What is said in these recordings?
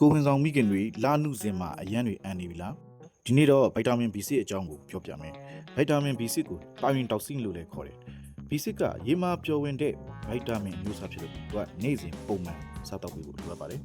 ကိုဝင်ဆောင်မိခင်တွေလာနုစင်မှာအရန်တွေအန်နေပြီလားဒီနေ့တော့ဗိုက်တာမင် B6 အကြောင်းကိုပြောပြမယ်ဗိုက်တာမင် B6 ကိုပါရင်တောက်ဆီလို့လည်းခေါ်တယ် B6 ကရေမာပျော်ဝင်တဲ့ဗိုက်တာမင်မျိုးစားဖြစ်လို့သူကနေ့စဉ်ပုံမှန်စားတော့ပြီးဖို့လိုအပ်ပါတယ်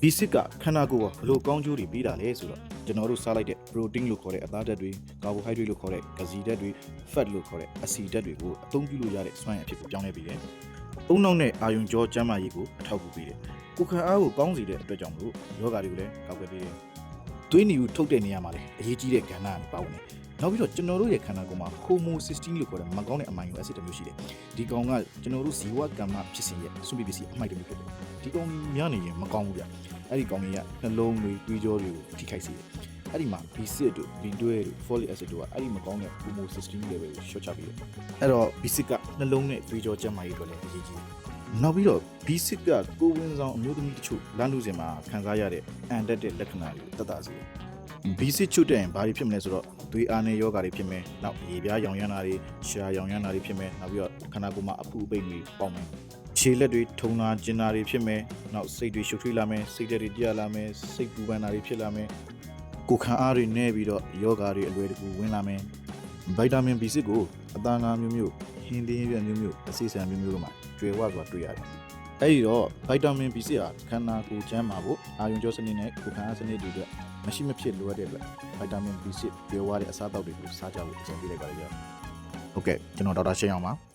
B6 ကခန္ဓာကိုယ်ကဘလို့ကောင်းကျိုးတွေပေးတာလဲဆိုတော့ကျွန်တော်တို့စားလိုက်တဲ့ protein လို့ခေါ်တဲ့အသားဓာတ်တွေ carbohydrate လို့ခေါ်တဲ့ကစီဓာတ်တွေ fat လို့ခေါ်တဲ့အဆီဓာတ်တွေကိုအသုံးပြုလို့ရတဲ့စွမ်းရည်အဖြစ်ကိုပြောင်းလဲပေးတယ်။အုံနောက်နဲ့အာယုံကြောကျန်းမာရေးကိုအထောက်အကူပေးတယ်။ ကိုယ်ခံအားကိုကောင်းစေတဲ့အတွက်ကြောင့်မလို့ယောဂါတွေကိုလည်းကောက်ွယ်ပေးတယ်။သွေးနီကိုထုတ်တဲ့နေရာမှာလည်းအရေးကြီးတဲ့ကဏ္ဍကနေပါဝင်တယ်။နောက်ပြီးတော့ကျွန်တော်တို့ရဲ့ခန္ဓာကိုယ်မှာ homocysteine လို့ခေါ်တဲ့မကောင်းတဲ့အမိုင်ယိုအက်ဆစ်တစ်မျိုးရှိတယ်။ဒီကောင်ကကျွန်တော်တို့ဇီဝကမ္မဖြစ်စဉ်ရဲ့စွန့်ပစ်ပစ္စည်းအမိုက်တစ်မျိုးဖြစ်တယ်။ဒီကောင်များနေရင်မကောင်းဘူးဗျ။အဲ့ဒီကောင်ကြီးကနှလုံးတွေတွေးကြောတွေကိုထိခိုက်စေတယ်။ အဲ့ဒီမှာ B6 တို့ B12 တို့ folic acid တို့ကအဲ့ဒီမကောင်းတဲ့ homocysteine level ကိုရှော့ချပေးတယ်။အဲ့တော့ B6 ကနှလုံးနဲ့တွေးကြောကျန်းမာရေးအတွက်လည်းအရေးကြီးတယ်။နောက်ပြီးတော့ B6 ကကိုယ်ဝင်ဆောင်အမျိုးသမီးတချို့လမ်းလူစင်မှာခံစားရတဲ့အန်တက်တဲ့လက္ခဏာတွေကိုတတ်တာစေတယ်။ B6 ချုပ်တဲ့ရင်ဘာတွေဖြစ်မလဲဆိုတော့သွေးအားနဲ့ယောဂါတွေဖြစ်မယ်။နောက်ရေပြားရောင်ရမ်းတာတွေရှားရောင်ရမ်းတာတွေဖြစ်မယ်။နောက်ပြီးတော့ခန္ဓာကိုယ်မှာအဖုအပိတ်တွေပေါက်မယ်။ခြေလက်တွေထုံတာကျင်တာတွေဖြစ်မယ်။နောက်စိတ်တွေရှုပ်ထွေးလာမယ်။စိတ်ဓာတ်တွေကြလာမယ်။စိတ်ပူပန်တာတွေဖြစ်လာမယ်။ ကိုယ်ခံအားတွေနည်းပြီးတော့ယောဂါတွေအလွယ်တကူဝင်လာမယ်။ဗိုက်တာမင် B6 ကိုအသားငါးမျိုးမျိုးဟင်းလင်းရွက်မျိုးမျိုးအစိဆန်မျိုးမျိုးတို့မှာကျွဲဝစွာတွေ့ရတယ်။အဲဒီတော့ဗိုက်တာမင် B6 ဟာခန္ဓာကိုယ်ကျန်းမာဖို့အာယုံကြောစနစ်နဲ့ကိုယ်ခံအားစနစ်တွေအတွက်မရှိမဖြစ်လိုအပ်တဲ့အတွက်ဗိုက်တာမင် B6 ပြောရတဲ့အစားအသောက်တွေကိုစားကြဖို့အကြံပေးလိုက်ပါရစေ။ဟုတ်ကဲ့ကျွန်တော်ဒေါက်တာရှင်းအောင်ပါ။